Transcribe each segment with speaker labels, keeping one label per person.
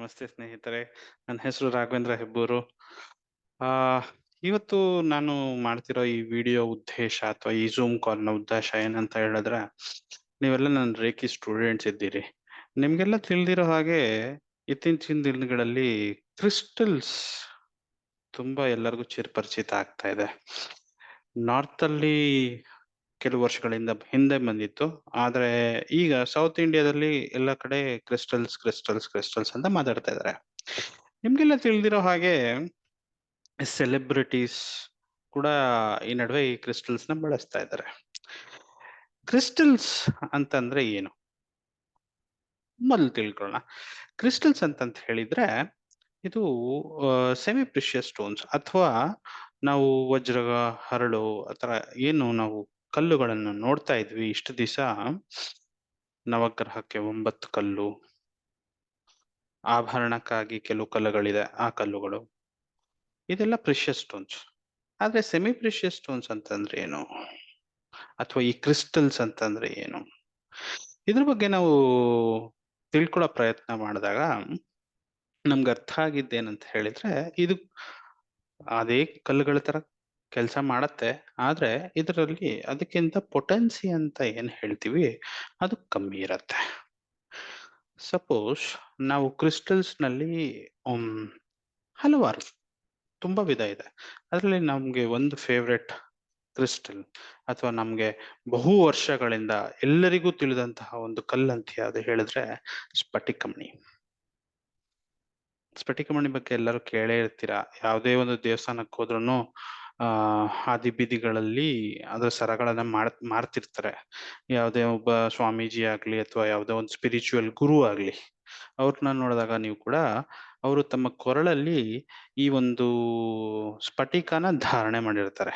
Speaker 1: ನಮಸ್ತೆ ಸ್ನೇಹಿತರೆ. ನನ್ನ ಹೆಸರು ರಾಘವೇಂದ್ರ ಹೆಬ್ಬೂರು. ಆ ಇವತ್ತು ನಾನು ಮಾಡ್ತಿರೋ ಈ ವಿಡಿಯೋ ಉದ್ದೇಶ ಅಥವಾ ಈ ಝೂಮ್ ಕಾಲ್‌ನ ಉದ್ದೇಶ ಏನಂತ ಹೇಳಿದ್ರೆ, ನೀವೆಲ್ಲ ನನ್ನ ರೇಖಿ ಸ್ಟೂಡೆಂಟ್ಸ್ ಇದ್ದೀರಿ. ನಿಮ್ಗೆಲ್ಲ ತಿಳಿದಿರೋ ಹಾಗೆ ಇತ್ತೀಚಿನ ದಿನಗಳಲ್ಲಿ ಕ್ರಿಸ್ಟಲ್ಸ್ ತುಂಬಾ ಎಲ್ಲರಿಗೂ ಚಿರಪರಿಚಿತ ಆಗ್ತಾ ಇದೆ. ನಾರ್ತ್ ಅಲ್ಲಿ ಕೆಲವು ವರ್ಷಗಳಿಂದ ಹಿಂದೆ ಬಂದಿತ್ತು. ಆದ್ರೆ ಈಗ ಸೌತ್ ಇಂಡಿಯಾದಲ್ಲಿ ಎಲ್ಲ ಕಡೆ ಕ್ರಿಸ್ಟಲ್ಸ್, ಕ್ರಿಸ್ಟಲ್ಸ್, ಕ್ರಿಸ್ಟಲ್ಸ್ ಅಂತ ಮಾತಾಡ್ತಾ ಇದ್ದಾರೆ. ನಿಮ್ಗೆಲ್ಲ ತಿಳಿದಿರೋ ಹಾಗೆ ಸೆಲೆಬ್ರಿಟೀಸ್ ಕೂಡ ಈ ನಡುವೆ ಈ ಕ್ರಿಸ್ಟಲ್ಸ್‌ನ ಬಳಸ್ತಾ ಇದ್ದಾರೆ. ಕ್ರಿಸ್ಟಲ್ಸ್ ಅಂತಂದ್ರೆ ಏನು? ಮೊದಲು ತಿಳ್ಕೊಳ್ಳೋಣ. ಕ್ರಿಸ್ಟಲ್ಸ್ ಅಂತಂತ ಹೇಳಿದ್ರೆ ಇದು ಸೆಮಿ ಪ್ರಿಷಿಯಸ್ ಸ್ಟೋನ್ಸ್ ಅಥವಾ ನಾವು ವಜ್ರ, ಹರಳು ಆತರ ಏನು ನಾವು ಕಲ್ಲುಗಳನ್ನು ನೋಡ್ತಾ ಇದ್ವಿ ಇಷ್ಟು ದಿವಸ ನವಗ್ರಹಕ್ಕೆ ಒಂಬತ್ತು ಕಲ್ಲು. ಆಭರಣಕ್ಕಾಗಿ ಕೆಲವು ಕಲ್ಲುಗಳಿದೆ, ಆ ಕಲ್ಲುಗಳು. ಇದೆಲ್ಲ ಪ್ರಿಷಿಯಸ್ ಸ್ಟೋನ್ಸ್. ಆದ್ರೆ ಸೆಮಿ ಪ್ರಿಷಿಯಸ್ ಸ್ಟೋನ್ಸ್ ಅಂತಂದ್ರೆ ಏನು? ಅಥವಾ ಈ ಕ್ರಿಸ್ಟಲ್ಸ್ ಅಂತಂದ್ರೆ ಏನು? ಇದ್ರ ಬಗ್ಗೆ ನಾವು ತಿಳ್ಕೊಳ್ಳೋ ಪ್ರಯತ್ನ ಮಾಡಿದಾಗ ನಮ್ಗೆ ಅರ್ಥ ಆಗಿದ್ದೇನಂತ ಹೇಳಿದ್ರೆ, ಇದು ಅದೇ ಕಲ್ಲುಗಳ ತರ ಕೆಲಸ ಮಾಡತ್ತೆ. ಆದ್ರೆ ಇದರಲ್ಲಿ ಅದಕ್ಕಿಂತ ಪೊಟೆನ್ಸಿ ಅಂತ ಏನ್ ಹೇಳ್ತೀವಿ, ಅದು ಕಮ್ಮಿ ಇರತ್ತೆ. ಸಪೋಸ್ ನಾವು ಕ್ರಿಸ್ಟಲ್ಸ್ನಲ್ಲಿ ಹಲವಾರು ತುಂಬಾ ವಿಧ ಇದೆ. ಅದರಲ್ಲಿ ನಮ್ಗೆ ಒಂದು ಫೇವ್ರೆಟ್ ಕ್ರಿಸ್ಟಲ್ ಅಥವಾ ನಮ್ಗೆ ಬಹು ವರ್ಷಗಳಿಂದ ಎಲ್ಲರಿಗೂ ತಿಳಿದಂತಹ ಒಂದು ಕಲ್ಲಂತ ಯಾವುದು ಹೇಳಿದ್ರೆ ಸ್ಫಟಿಕಮಣಿ. ಸ್ಫಟಿಕಮಣಿ ಬಗ್ಗೆ ಎಲ್ಲರೂ ಕೇಳೇ ಇರ್ತೀರಾ ಯಾವುದೇ ಒಂದು ದೇವಸ್ಥಾನಕ್ಕೆ ಹೋದ್ರುನು ಆಹ್, ಹಾದಿ ಬೀದಿಗಳಲ್ಲಿ ಅದರ ಸರಗಳನ್ನ ಮಾಡ್ ಮಾರ್ತಿರ್ತಾರೆ. ಯಾವುದೇ ಒಬ್ಬ ಸ್ವಾಮೀಜಿ ಆಗ್ಲಿ ಅಥವಾ ಯಾವುದೋ ಒಂದು ಸ್ಪಿರಿಚುವಲ್ ಗುರು ಆಗ್ಲಿ, ಅವ್ರನ್ನ ನೋಡಿದಾಗ ನೀವು ಕೂಡ ಅವರು ತಮ್ಮ ಕೊರಳಲ್ಲಿ ಈ ಒಂದು ಸ್ಫಟಿಕನ ಧಾರಣೆ ಮಾಡಿರ್ತಾರೆ.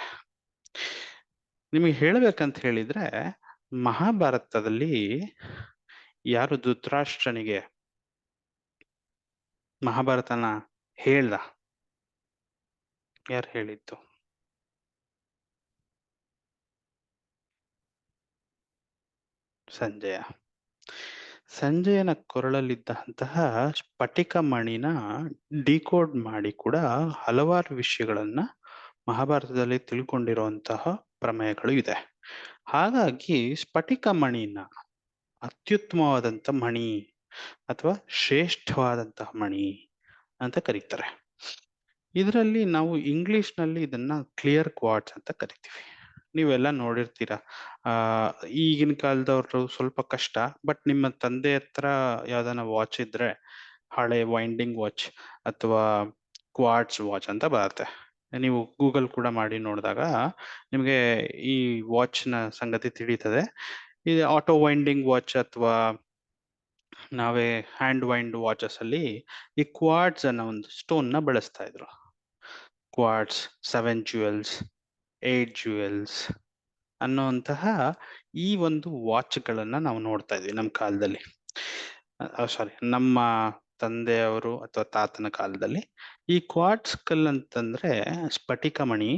Speaker 1: ನಿಮಗೆ ಹೇಳ್ಬೇಕಂತ ಹೇಳಿದ್ರೆ ಮಹಾಭಾರತದಲ್ಲಿ ಯಾರು ಧೃತರಾಷ್ಟ್ರನಿಗೆ ಮಹಾಭಾರತನ ಹೇಳ್ದ? ಯಾರು ಹೇಳಿದ್ದು? ಸಂಜಯ. ಸಂಜಯನ ಕೊರಳಲ್ಲಿದ್ದಂತಹ ಸ್ಫಟಿಕ ಮಣಿನ ಡಿಕೋಡ್ ಮಾಡಿ ಕೂಡ ಹಲವಾರು ವಿಷಯಗಳನ್ನ ಮಹಾಭಾರತದಲ್ಲಿ ತಿಳ್ಕೊಂಡಿರುವಂತಹ ಪ್ರಮೇಯಗಳು ಇದೆ. ಹಾಗಾಗಿ ಸ್ಫಟಿಕ ಮಣಿನ ಅತ್ಯುತ್ತಮವಾದಂಥ ಮಣಿ ಅಥವಾ ಶ್ರೇಷ್ಠವಾದಂತಹ ಮಣಿ ಅಂತ ಕರೀತಾರೆ. ಇದರಲ್ಲಿ ನಾವು ಇಂಗ್ಲಿಷ್‌ನಲ್ಲಿ ಇದನ್ನ ಕ್ಲಿಯರ್ ಕ್ವಾರ್ಟ್ಸ್ ಅಂತ ಕರಿತೀವಿ. ನೀವೆಲ್ಲ ನೋಡಿರ್ತೀರ. ಈಗಿನ ಕಾಲದವ್ರು ಸ್ವಲ್ಪ ಕಷ್ಟ. ಬಟ್ ನಿಮ್ಮ ತಂದೆ ಹತ್ರ ಯಾವ್ದಾನ ವಾಚ್ ಇದ್ರೆ ಹಳೆ ವೈಂಡಿಂಗ್ ವಾಚ್ ಅಥವಾ ಕ್ವಾರ್ಟ್ಸ್ ವಾಚ್ ಅಂತ ಬರುತ್ತೆ. ನೀವು ಗೂಗಲ್ ಕೂಡ ಮಾಡಿ ನೋಡಿದಾಗ ನಿಮಗೆ ಈ ವಾಚ್‌ನ ಸಂಗತಿ ತಿಳಿತದೆ. ಈ ಆಟೋ ವೈಂಡಿಂಗ್ ವಾಚ್ ಅಥವಾ ನಾವೇ ಹ್ಯಾಂಡ್ ವೈಂಡ್ ವಾಚಸ್ ಅಲ್ಲಿ ಈ ಕ್ವಾರ್ಟ್ಸ್ ಅನ್ನೋ ಒಂದು ಸ್ಟೋನ್‌ನ ಬಳಸ್ತಾ ಇದ್ರು. ಕ್ವಾರ್ಟ್ಸ್, 7 ಜ್ಯುವೆಲ್ಸ್, 8 ಜ್ಯುವೆಲ್ಸ್ ಅನ್ನುವಂತಹ ಈ ಒಂದು ವಾಚ್‌ಗಳನ್ನ ನಾವು ನೋಡ್ತಾ ಇದ್ವಿ ನಮ್ಮ ಕಾಲದಲ್ಲಿ. ಸಾರಿ ನಮ್ಮ ತಂದೆಯವರು ಅಥವಾ ತಾತನ ಕಾಲದಲ್ಲಿ. ಈ ಕ್ವಾಟ್ಸ್ ಕಲ್ ಅಂತಂದ್ರೆ ಸ್ಫಟಿಕಮಣಿ.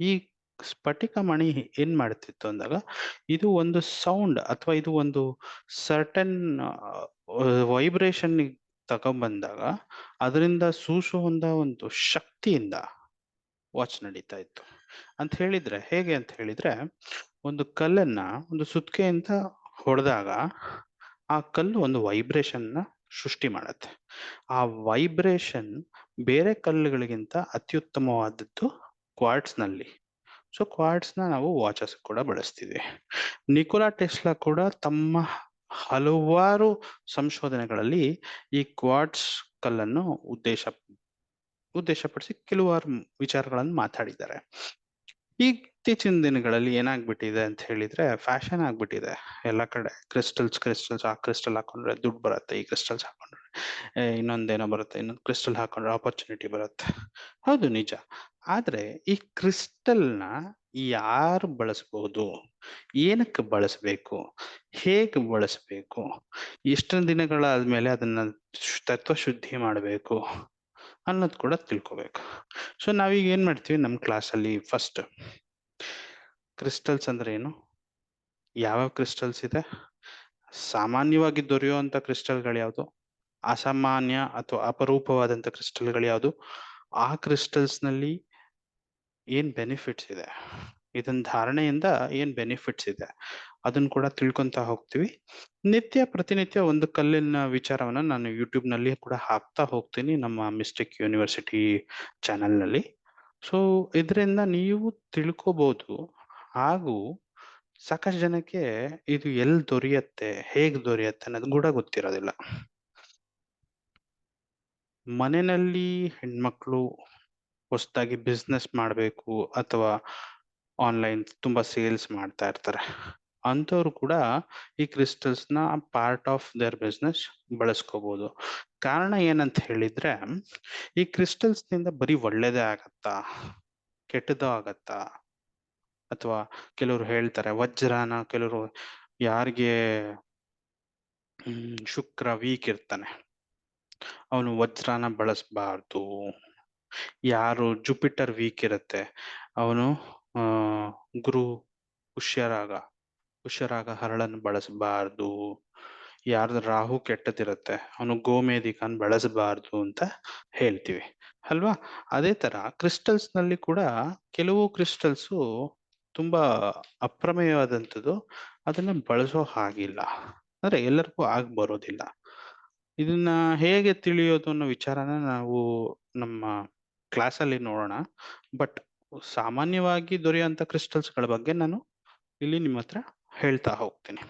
Speaker 1: ಈ ಸ್ಫಟಿಕ ಮಣಿ ಏನ್ ಮಾಡ್ತಿತ್ತು ಅಂದಾಗ, ಇದು ಒಂದು ಸೌಂಡ್ ಅಥವಾ ಇದು ಒಂದು ಸರ್ಟನ್ ವೈಬ್ರೇಷನ್ ತಗೊಂಡ್ಬಂದಾಗ ಅದರಿಂದ ಸೂಸುವಂತ ಒಂದು ಶಕ್ತಿಯಿಂದ ವಾಚ್ ನಡೀತಾ ಇತ್ತು. ಅಂತ ಹೇಳಿದ್ರೆ ಹೇಗೆ ಅಂತ ಹೇಳಿದ್ರೆ, ಒಂದು ಕಲ್ಲನ್ನ ಒಂದು ಸುತ್ತಿಗೆಯಿಂದ ಹೊಡೆದಾಗ ಆ ಕಲ್ಲು ಒಂದು ವೈಬ್ರೇಷನ್‌ನ ಸೃಷ್ಟಿ ಮಾಡತ್ತೆ. ಆ ವೈಬ್ರೇಷನ್ ಬೇರೆ ಕಲ್ಲುಗಳಿಗಿಂತ ಅತ್ಯುತ್ತಮವಾದದ್ದು ಕ್ವಾರ್ಟ್ಸ್‌ನಲ್ಲಿ. ಸೊ ಕ್ವಾರ್ಟ್ಸ್‌ನ ನಾವು ವಾಚಸ್ ಕೂಡ ಬಳಸ್ತೀವಿ. ನಿಕೋಲಾ ಟೆಸ್ಲಾ ಕೂಡ ತಮ್ಮ ಹಲವಾರು ಸಂಶೋಧನೆಗಳಲ್ಲಿ ಈ ಕ್ವಾರ್ಟ್ಸ್ ಕಲ್ಲನ್ನು ಉದ್ದೇಶ ಉದ್ದೇಶಪಡಿಸಿ ಕೆಲವಾರು ವಿಚಾರಗಳನ್ನು ಮಾತಾಡಿದ್ದಾರೆ. ಇತ್ತೀಚಿನ ದಿನಗಳಲ್ಲಿ ಏನಾಗ್ಬಿಟ್ಟಿದೆ ಅಂತ ಹೇಳಿದ್ರೆ ಫ್ಯಾಷನ್ ಆಗ್ಬಿಟ್ಟಿದೆ. ಎಲ್ಲ ಕಡೆ ಕ್ರಿಸ್ಟಲ್ಸ್, ಕ್ರಿಸ್ಟಲ್ಸ್ ಆ ಕ್ರಿಸ್ಟಲ್ ಹಾಕೊಂಡ್ರೆ ದುಡ್ಡು ಬರುತ್ತೆ. ಈ ಕ್ರಿಸ್ಟಲ್ಸ್ ಹಾಕೊಂಡ್ರೆ ಇನ್ನೊಂದೇನೋ ಬರುತ್ತೆ. ಇನ್ನೊಂದು ಕ್ರಿಸ್ಟಲ್ ಹಾಕೊಂಡ್ರೆ ಆಪರ್ಚುನಿಟಿ ಬರುತ್ತೆ. ಹೌದು ನಿಜ. ಆದ್ರೆ ಈ ಕ್ರಿಸ್ಟಲ್‌ನ ಯಾರು ಬಳಸಬಹುದು? ಏನಕ್ಕೆ ಬಳಸಬೇಕು? ಹೇಗೆ ಬಳಸಬೇಕು? ಎಷ್ಟು ದಿನಗಳಾದ್ಮೇಲೆ ಅದನ್ನ ತತ್ವ ಶುದ್ಧಿ ಮಾಡಬೇಕು? ಅನ್ನೋದು ಕೂಡ ತಿಳ್ಕೊಬೇಕು. ಸೊ ನಾವೀಗ ಏನು ಮಾಡ್ತೀವಿ ನಮ್ಮ ಕ್ಲಾಸಲ್ಲಿ ಫಸ್ಟ್ ಕ್ರಿಸ್ಟಲ್ಸ್ ಅಂದ್ರೆ ಏನು? ಯಾವ್ಯಾವ ಕ್ರಿಸ್ಟಲ್ಸ್ ಇದೆ? ಸಾಮಾನ್ಯವಾಗಿ ದೊರೆಯುವಂತ ಕ್ರಿಸ್ಟಲ್‌ಗಳು ಯಾವುದು? ಅಸಾಮಾನ್ಯ ಅಥವಾ ಅಪರೂಪವಾದಂಥ ಕ್ರಿಸ್ಟಲ್ಗಳು ಯಾವುದು? ಆ ಕ್ರಿಸ್ಟಲ್ಸ್ನಲ್ಲಿ ಏನು ಬೆನಿಫಿಟ್ಸ್ ಇದೆ? ಇದನ್ನ ಧಾರಣೆಯಿಂದ ಏನು ಬೆನಿಫಿಟ್ಸ್ ಇದೆ? ಅದನ್ನ ಕೂಡ ತಿಳ್ಕೊಂತ ಹೋಗ್ತೀವಿ. ನಿತ್ಯ, ಪ್ರತಿನಿತ್ಯ ಒಂದು ಕಲ್ಲಿನ ವಿಚಾರವನ್ನ ನಾನು ಯೂಟ್ಯೂಬ್ನಲ್ಲಿ ಕೂಡ ಹಾಕ್ತಾ ಹೋಗ್ತೀನಿ ನಮ್ಮ ಮಿಸ್ಟೇಕ್ ಯೂನಿವರ್ಸಿಟಿ ಚಾನೆಲ್ನಲ್ಲಿ. ಸೊ ಇದರಿಂದ ನೀವು ತಿಳ್ಕೋಬಹುದು ಹಾಗೂ ಸಾಕಷ್ಟು ಜನಕ್ಕೆ ಇದು ಎಲ್ಲಿ ದೊರೆಯತ್ತೆ, ಹೇಗ್ ದೊರೆಯುತ್ತೆ ಅನ್ನೋದು ಕೂಡ ಗೊತ್ತಿರೋದಿಲ್ಲ. ಮನೆಯಲ್ಲಿ ಹೆಣ್ಮಕ್ಳು ಹೊಸದಾಗಿ ಬಿಸ್ನೆಸ್ ಮಾಡಬೇಕು ಅಥವಾ ಆನ್ಲೈನ್ ತುಂಬಾ ಸೇಲ್ಸ್ ಮಾಡ್ತಾ ಇರ್ತಾರೆ. ಅಂಥವ್ರು ಕೂಡ ಈ ಕ್ರಿಸ್ಟಲ್ಸ್ನ ಪಾರ್ಟ್ ಆಫ್ ದೇರ್ ಬಿಸ್ನೆಸ್ ಬಳಸ್ಕೋಬಹುದು ಕಾರಣ ಏನಂತ ಹೇಳಿದ್ರೆ, ಈ ಕ್ರಿಸ್ಟಲ್ಸ್ನಿಂದ ಬರೀ ಒಳ್ಳೇದೇ ಆಗತ್ತಾ? ಕೆಟ್ಟದೋ ಆಗತ್ತಾ? ಅಥವಾ ಕೆಲವರು ಹೇಳ್ತಾರೆ, ವಜ್ರನ ಕೆಲವರು ಯಾರಿಗೆ ಶುಕ್ರ ವೀಕ್ ಇರ್ತಾನೆ, ಅವನು ವಜ್ರನ ಬಳಸಬಾರ್ದು. ಯಾರು ಜುಪಿಟರ್ ವೀಕ್ ಇರುತ್ತೆ, ಅವನು ಗುರು ಹುಷ್ಯರಾಗ ಹುಷ್ಯರಾಗ ಹರಳನ್ನು ಬಳಸಬಾರ್ದು. ಯಾರ್ದು ರಾಹು ಕೆಟ್ಟದಿರುತ್ತೆ, ಅವನು ಗೋಮೇಧಿಕನ್ ಬಳಸಬಾರ್ದು ಅಂತ ಹೇಳ್ತೀವಿ. ಅಲ್ವಾ? ಅದೇ ತರ ಕ್ರಿಸ್ಟಲ್ಸ್ನಲ್ಲಿ ಕೂಡ ಕೆಲವು ಕ್ರಿಸ್ಟಲ್ಸು ತುಂಬಾ ಅಪ್ರಮೇಯವಾದಂಥದ್ದು, ಅದನ್ನ ಬಳಸೋ ಹಾಗಿಲ್ಲ. ಅಂದ್ರೆ ಎಲ್ಲರಿಗೂ ಆಗ್ ಬರೋದಿಲ್ಲ. ಇದನ್ನ ಹೇಗೆ ತಿಳಿಯೋದು ಅನ್ನೋ ವಿಚಾರನ ನಾವು ನಮ್ಮ ಕ್ಲಾಸಲ್ಲಿ ನೋಡೋಣ. ಬಟ್ ಸಾಮಾನ್ಯವಾಗಿ ದೊರೆಯುವಂತ ಕ್ರಿಸ್ಟಲ್ಸ್ಗಳ ಬಗ್ಗೆ ನಾನು ಇಲ್ಲಿ ನಿಮ್ಮ ಹತ್ರ ಹೇಳ್ತಾ ಹೋಗ್ತೀನಿ.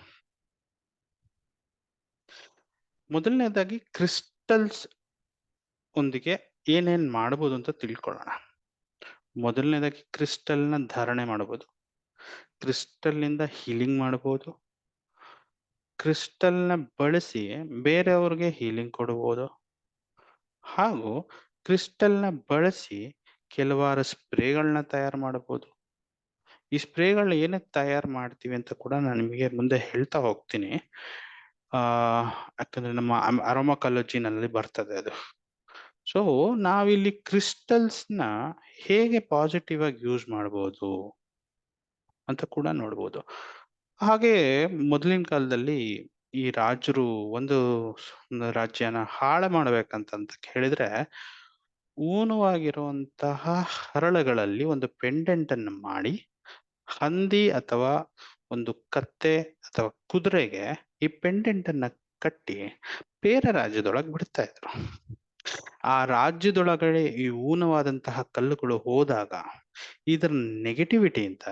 Speaker 1: ಮೊದಲನೇದಾಗಿ ಕ್ರಿಸ್ಟಲ್ಸ್ ಒಂದಿಗೆ ಏನೇನ್ ಮಾಡಬಹುದು ಅಂತ ತಿಳ್ಕೊಳ್ಳೋಣ. ಮೊದಲನೇದಾಗಿ ಕ್ರಿಸ್ಟಲ್ನ ಧಾರಣೆ ಮಾಡಬಹುದು ಕ್ರಿಸ್ಟಲ್ನಿಂದ ಹೀಲಿಂಗ್ ಮಾಡಬಹುದು ಕ್ರಿಸ್ಟಲ್ನ ಬಳಸಿ ಬೇರೆಯವ್ರಿಗೆ ಹೀಲಿಂಗ್ ಕೊಡಬಹುದು ಹಾಗೂ ಕ್ರಿಸ್ಟಲ್ನ ಬಳಸಿ ಕೆಲವಾರು ಸ್ಪ್ರೇಗಳನ್ನ ತಯಾರು ಮಾಡಬಹುದು ಈ ಸ್ಪ್ರೇಗಳನ್ನ ಏನಕ್ಕೆ ತಯಾರು ಮಾಡ್ತೀವಿ ಅಂತ ಕೂಡ ನಾನು ನಿಮಗೆ ಮುಂದೆ ಹೇಳ್ತಾ ಹೋಗ್ತೀನಿ. ಆ, ಯಾಕಂದ್ರೆ ನಮ್ಮ ಅರೋಮಕಾಲಜಿನಲ್ಲಿ ಬರ್ತದೆ ಅದು. ಸೊ ನಾವಿಲ್ಲಿ ಕ್ರಿಸ್ಟಲ್ಸ್ನ ಹೇಗೆ ಪಾಸಿಟಿವ್ ಆಗಿ ಯೂಸ್ ಮಾಡ್ಬೋದು ಅಂತ ಕೂಡ ನೋಡ್ಬೋದು. ಹಾಗೆ ಮೊದಲಿನ ಕಾಲದಲ್ಲಿ ಈ ರಾಜರು ಒಂದು ರಾಜ್ಯನ ಹಾಳು ಮಾಡ್ಬೇಕಂತ ಹೇಳಿದ್ರೆ ಊನವಾಗಿರುವಂತಹ ಹರಳುಗಳಲ್ಲಿ ಒಂದು ಪೆಂಡೆಂಟ್ ಅನ್ನು ಮಾಡಿ ಹಂದಿ ಅಥವಾ ಒಂದು ಕತ್ತೆ ಅಥವಾ ಕುದುರೆಗೆ ಈ ಪೆಂಡೆಂಟ್ ಅನ್ನ ಕಟ್ಟಿ ಬೇರೆ ರಾಜ್ಯದೊಳಗೆ ಬಿಡ್ತಾ ಇದ್ರು. ಆ ರಾಜ್ಯದೊಳಗಡೆ ಈ ಊನವಾದಂತಹ ಕಲ್ಲುಗಳು ಹೋದಾಗ ಇದರ ನೆಗೆಟಿವಿಟಿಯಿಂದ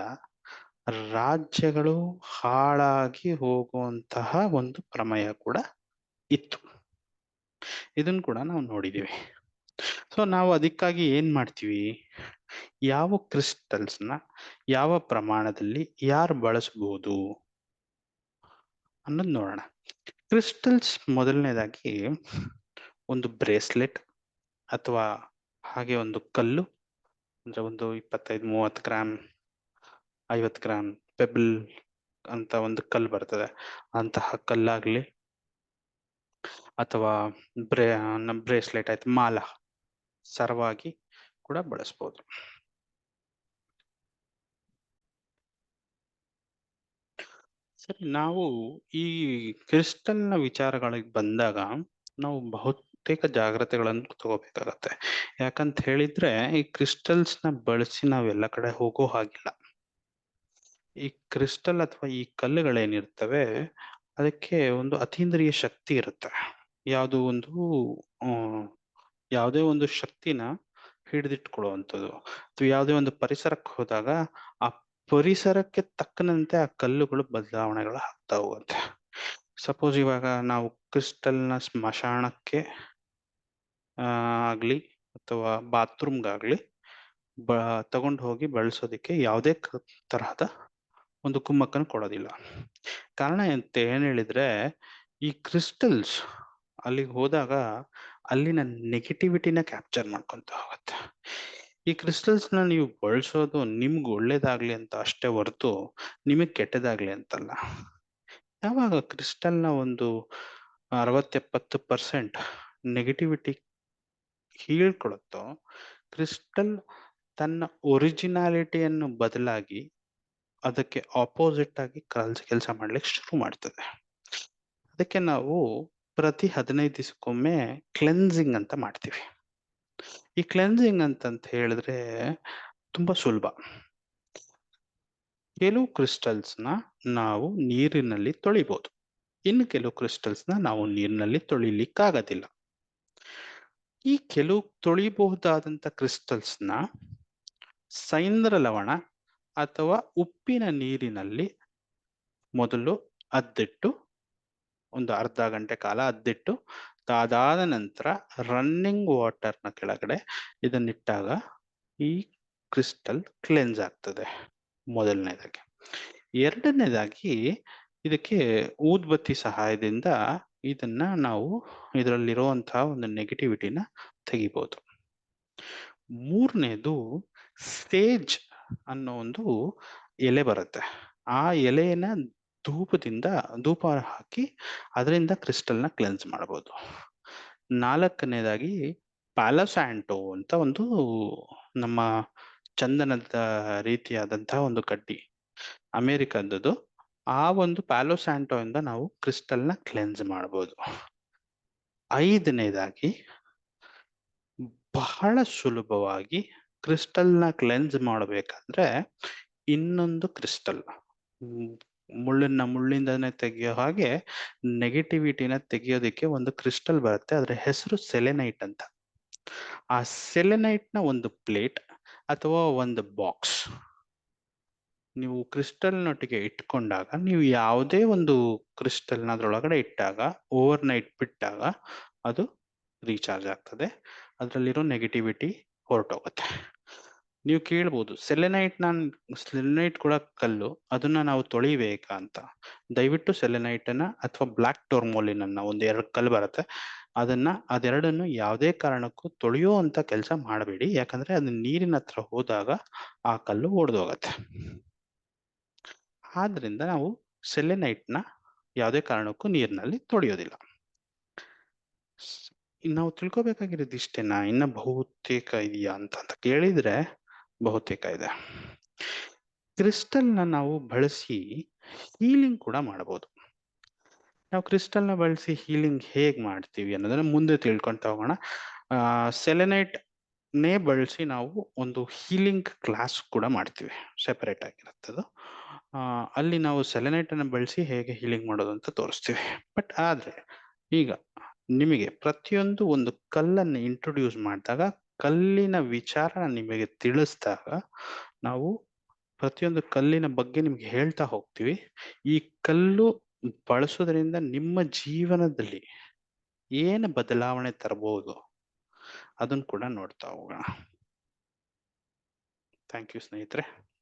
Speaker 1: ರಾಜ್ಯಗಳು ಹಾಳಾಗಿ ಹೋಗುವಂತಹ ಒಂದು ಪ್ರಮೇಯ ಕೂಡ ಇತ್ತು. ಇದನ್ನು ಕೂಡ ನಾವು ನೋಡಿದೀವಿ. ಸೊ, ನಾವು ಅದಕ್ಕಾಗಿ ಏನ್ ಮಾಡ್ತೀವಿ? ಯಾವ ಕ್ರಿಸ್ಟಲ್ಸ್ನ ಯಾವ ಪ್ರಮಾಣದಲ್ಲಿ ಯಾರು ಬಳಸಬಹುದು ಅನ್ನೋದು ನೋಡೋಣ. ಕ್ರಿಸ್ಟಲ್ಸ್ ಮೊದಲನೇದಾಗಿ ಒಂದು ಬ್ರೇಸ್ಲೆಟ್ ಅಥವಾ ಹಾಗೆ ಒಂದು ಕಲ್ಲು, ಅಂದ್ರೆ ಒಂದು ಇಪ್ಪತ್ತೈದು, ಮೂವತ್ತು ಗ್ರಾಮ್ ಐವತ್ತು ಗ್ರಾಮ್ ಪೆಬಲ್ ಅಂತ ಒಂದು ಕಲ್ಲು ಬರ್ತದೆ. ಅಂತಹ ಕಲ್ಲಾಗ್ಲಿ ಅಥವಾ ಬ್ರೇ, ಬ್ರೇಸ್ಲೆಟ್ ಆಯ್ತು ಮಾಲ ಸರವಾಗಿ ಕೂಡ ಬಳಸ್ಬೋದು. ಸರಿ, ನಾವು ಈ ಕ್ರಿಸ್ಟಲ್ನ ವಿಚಾರಗಳಿಗೆ ಬಂದಾಗ ನಾವು ಬಹುತೇಕ ಜಾಗ್ರತೆಗಳನ್ನು ತಗೋಬೇಕಾಗತ್ತೆ. ಯಾಕಂತ ಹೇಳಿದ್ರೆ ಈ ಕ್ರಿಸ್ಟಲ್ಸ್ನ ಬಳಸಿ ನಾವೆಲ್ಲ ಕಡೆ ಹೋಗೋ ಹಾಗಿಲ್ಲ. ಈ ಕ್ರಿಸ್ಟಲ್ ಅಥವಾ ಈ ಕಲ್ಲುಗಳೇನಿರ್ತವೆ, ಅದಕ್ಕೆ ಒಂದು ಅತೀಂದ್ರಿಯ ಶಕ್ತಿ ಇರುತ್ತೆ. ಯಾವುದು ಒಂದು ಯಾವುದೇ ಒಂದು ಶಕ್ತಿನ ಹಿಡಿದಿಟ್ಕೊಳ್ಳುವಂಥದ್ದು. ಅಥವಾ ಯಾವುದೇ ಒಂದು ಪರಿಸರಕ್ಕೆ ಹೋದಾಗ ಆ ಪರಿಸರಕ್ಕೆ ತಕ್ಕನಂತೆ ಆ ಕಲ್ಲುಗಳು ಬದಲಾವಣೆಗಳು ಆಗ್ತಾ ಹೋಗುತ್ತೆ. ಸಪೋಸ್ ಇವಾಗ ನಾವು ಕ್ರಿಸ್ಟಲ್ನ ಸ್ಮಶಾನಕ್ಕೆ ಆಗ್ಲಿ ಅಥವಾ ಬಾತ್ರೂಮ್ಗಾಗ್ಲಿ ಬ, ತಗೊಂಡು ಹೋಗಿ ಬಳಸೋದಿಕ್ಕೆ ಯಾವುದೇ ತರಹದ ಒಂದು ಕುಮ್ಮಕ್ಕನ್ನು ಕೊಡೋದಿಲ್ಲ. ಕಾರಣ ಅಂತ ಏನ್ ಹೇಳಿದ್ರೆ ಈ ಕ್ರಿಸ್ಟಲ್ಸ್ ಅಲ್ಲಿಗೆ ಹೋದಾಗ ಅಲ್ಲಿನ ನೆಗೆಟಿವಿಟಿನ ಕ್ಯಾಪ್ಚರ್ ಮಾಡ್ಕೊಂತ ಹೋಗುತ್ತೆ. ಈ ಕ್ರಿಸ್ಟಲ್ಸ್ನ ನೀವು ಬಳಸೋದು ನಿಮ್ಗೆ ಒಳ್ಳೇದಾಗ್ಲಿ ಅಂತ ಅಷ್ಟೇ ಹೊರತು ನಿಮಗೆ ಕೆಟ್ಟದಾಗ್ಲಿ ಅಂತಲ್ಲ. ಯಾವಾಗ ಕ್ರಿಸ್ಟಲ್ನ ಒಂದು ಅರವತ್ತೆಪ್ಪತ್ತು ಪರ್ಸೆಂಟ್ ನೆಗೆಟಿವಿಟಿ ಹೀಳ್ಕೊಳುತ್ತೋ ಕ್ರಿಸ್ಟಲ್ ತನ್ನ ಒರಿಜಿನಾಲಿಟಿಯನ್ನು ಬದಲಾಗಿ ಅದಕ್ಕೆ ಆಪೋಸಿಟ್ ಆಗಿ ಕಲ್ಸ್, ಕೆಲಸ ಮಾಡ್ಲಿಕ್ಕೆ ಶುರು ಮಾಡ್ತದೆ. ಅದಕ್ಕೆ ನಾವು ಪ್ರತಿ ಹದಿನೈದು ದಿವಸಕ್ಕೊಮ್ಮೆ ಕ್ಲೆನ್ಸಿಂಗ್ ಅಂತ ಮಾಡ್ತೀವಿ. ಈ ಕ್ಲೆನ್ಸಿಂಗ್ ಅಂತಂತ ಹೇಳಿದ್ರೆ ತುಂಬಾ ಸುಲಭ. ಕೆಲವು ಕ್ರಿಸ್ಟಲ್ಸ್ನ ನಾವು ನೀರಿನಲ್ಲಿ ತೊಳಿಬೋದು. ಇನ್ನು ಕೆಲವು ಕ್ರಿಸ್ಟಲ್ಸ್ನ ನಾವು ನೀರಿನಲ್ಲಿ ತೊಳಿಲಿಕ್ಕಾಗೋದಿಲ್ಲ. ಈ ಕೆಲವು ತೊಳಿಬಹುದಾದಂಥ ಕ್ರಿಸ್ಟಲ್ಸ್ನ ಸೈಂದ್ರ ಲವಣ ಅಥವಾ ಉಪ್ಪಿನ ನೀರಿನಲ್ಲಿ ಮೊದಲು ಅದ್ದಿಟ್ಟು ಒಂದು ಅರ್ಧ ಗಂಟೆ ಕಾಲ ಅದ್ದಿಟ್ಟು, ಅದಾದ ನಂತರ ರನ್ನಿಂಗ್ ವಾಟರ್ನ ಕೆಳಗಡೆ ಇದನ್ನಿಟ್ಟಾಗ ಈ ಕ್ರಿಸ್ಟಲ್ ಕ್ಲೆನ್ಸ್ ಆಗ್ತದೆ ಮೊದಲನೇದಾಗಿ. ಎರಡನೇದಾಗಿ ಇದಕ್ಕೆ ಊದ್ಬತ್ತಿ ಸಹಾಯದಿಂದ ಇದನ್ನ ನಾವು ಇದರಲ್ಲಿರುವಂತಹ ಒಂದು ನೆಗೆಟಿವಿಟಿನ ತೆಗಿಬಹುದು ಮೂರನೇದು ಸ್ಟೇಜ್ ಅನ್ನೋ ಒಂದು ಎಲೆ ಬರುತ್ತೆ. ಆ ಎಲೆಯನ್ನ ಧೂಪದಿಂದ ಧೂಪ ಹಾಕಿ ಅದರಿಂದ ಕ್ರಿಸ್ಟಲ್ನ ಕ್ಲೆನ್ಸ್ ಮಾಡಬಹುದು ನಾಲ್ಕನೇದಾಗಿ ಪ್ಯಾಲಸ್ಯಾಂಟೋ ಅಂತ ಒಂದು ನಮ್ಮ ಚಂದನದ ರೀತಿಯಾದಂತಹ ಒಂದು ಕಡ್ಡಿ ಅಮೇರಿಕದ್ದು ಆ ಒಂದು ಪ್ಯಾಲೋಸ್ಯಾಂಟೋ ಇಂದ ನಾವು ಕ್ರಿಸ್ಟಲ್ನ ಕ್ಲೆನ್ಸ್ ಮಾಡಬಹುದು ಐದನೇದಾಗಿ ಬಹಳ ಸುಲಭವಾಗಿ ಕ್ರಿಸ್ಟಲ್ನ ಕ್ಲೆನ್ಸ್ ಮಾಡಬೇಕಂದ್ರೆ ಇನ್ನೊಂದು ಕ್ರಿಸ್ಟಲ್ ಮುಳ್ಳನ್ನ ಮುಳ್ಳಿಂದನೇ ತೆಗೆಯೋ ಹಾಗೆ ನೆಗೆಟಿವಿಟಿನ ತೆಗೆಯೋದಕ್ಕೆ ಒಂದು ಕ್ರಿಸ್ಟಲ್ ಬರುತ್ತೆ. ಅದರ ಹೆಸರು ಸೆಲೆನೈಟ್ ಅಂತ. ಆ ಸೆಲೆನೈಟ್ನ ಒಂದು ಪ್ಲೇಟ್ ಅಥವಾ ಒಂದು ಬಾಕ್ಸ್ ನೀವು ಕ್ರಿಸ್ಟಲ್ನೊಟ್ಟಿಗೆ ಇಟ್ಕೊಂಡಾಗ, ನೀವು ಯಾವುದೇ ಒಂದು ಕ್ರಿಸ್ಟಲ್ನ ಅದರೊಳಗಡೆ ಇಟ್ಟಾಗ ಓವರ್ ನೈಟ್ ಬಿಟ್ಟಾಗ ಅದು ರೀಚಾರ್ಜ್ ಆಗ್ತದೆ. ಅದರಲ್ಲಿರೋ ನೆಗೆಟಿವಿಟಿ ಹೊರಟೋಗುತ್ತೆ. ನೀವು ಕೇಳ್ಬೋದು. ಸೆಲೆನೈಟ್ ನಾನ್, ಸೆಲೆನೈಟ್ ಕೂಡ ಕಲ್ಲು. ಅದನ್ನ ನಾವು ತೊಳಿಬೇಕಾ ಅಂತ. ದಯವಿಟ್ಟು ಸೆಲೆನೈಟ್ ಅನ್ನ ಅಥವಾ ಬ್ಲಾಕ್ ಟೋರ್ಮೋಲಿನ್ ಅನ್ನ ಒಂದು ಎರಡು ಕಲ್ಲು ಬರುತ್ತೆ. ಅದನ್ನ ಅದೆರಡನ್ನು ಯಾವುದೇ ಕಾರಣಕ್ಕೂ ತೊಳೆಯೋ ಅಂತ ಕೆಲಸ ಮಾಡಬೇಡಿ. ಯಾಕಂದ್ರೆ ಅದು ನೀರಿನ ಹತ್ರ ಹೋದಾಗ ಆ ಕಲ್ಲು ಒಡೆದೋಗತ್ತೆ. ಆದ್ರಿಂದ ನಾವು ಸೆಲೆನೈಟ್ನ ಯಾವುದೇ ಕಾರಣಕ್ಕೂ ನೀರಿನಲ್ಲಿ ತೊಳೆಯೋದಿಲ್ಲ. ನಾವು ತಿಳ್ಕೊಬೇಕಾಗಿರೋದು ಇಷ್ಟೇನಾ? ಇನ್ನ ಬಹುತೇಕ ಇದೆಯಾ ಅಂತ ಕೇಳಿದ್ರೆ ಬಹುತೇಕ ಇದೆ. ಕ್ರಿಸ್ಟಲ್ನ ನಾವು ಬಳಸಿ ಹೀಲಿಂಗ್ ಕೂಡ ಮಾಡಬಹುದು ನಾವು ಕ್ರಿಸ್ಟಲ್ನ ಬಳಸಿ ಹೀಲಿಂಗ್ ಹೇಗೆ ಮಾಡ್ತೀವಿ ಅನ್ನೋದನ್ನ ಮುಂದೆ ತಿಳ್ಕೊಂತ ಹೋಗೋಣ. ಸೆಲೆನೈಟ್ ನೇ ಬಳಸಿ ನಾವು ಒಂದು ಹೀಲಿಂಗ್ ಕ್ಲಾಸ್ ಕೂಡ ಮಾಡ್ತೀವಿ, ಸೆಪರೇಟ್ ಆಗಿರುತ್ತದು. ಅಲ್ಲಿ ನಾವು ಸೆಲೆನೈಟ್ ಅನ್ನು ಬಳಸಿ ಹೇಗೆ ಹೀಲಿಂಗ್ ಮಾಡೋದು ಅಂತ ತೋರಿಸ್ತೀವಿ. ಬಟ್ ಆದ್ರೆ ಈಗ ನಿಮಗೆ ಪ್ರತಿಯೊಂದು ಒಂದು ಕಲ್ಲನ್ನು ಇಂಟ್ರೊಡ್ಯೂಸ್ ಮಾಡಿದಾಗ ಕಲ್ಲಿನ ವಿಚಾರ ನಿಮಗೆ ತಿಳಿಸ್ದಾಗ ನಾವು ಪ್ರತಿಯೊಂದು ಕಲ್ಲಿನ ಬಗ್ಗೆ ನಿಮ್ಗೆ ಹೇಳ್ತಾ ಹೋಗ್ತೀವಿ. ಈ ಕಲ್ಲು ಬಳಸೋದ್ರಿಂದ ನಿಮ್ಮ ಜೀವನದಲ್ಲಿ ಏನು ಬದಲಾವಣೆ ತರಬಹುದು? ಅದನ್ನು ಕೂಡ ನೋಡ್ತಾ ಹೋಗೋಣ. ಥ್ಯಾಂಕ್ ಯು ಸ್ನೇಹಿತರೆ.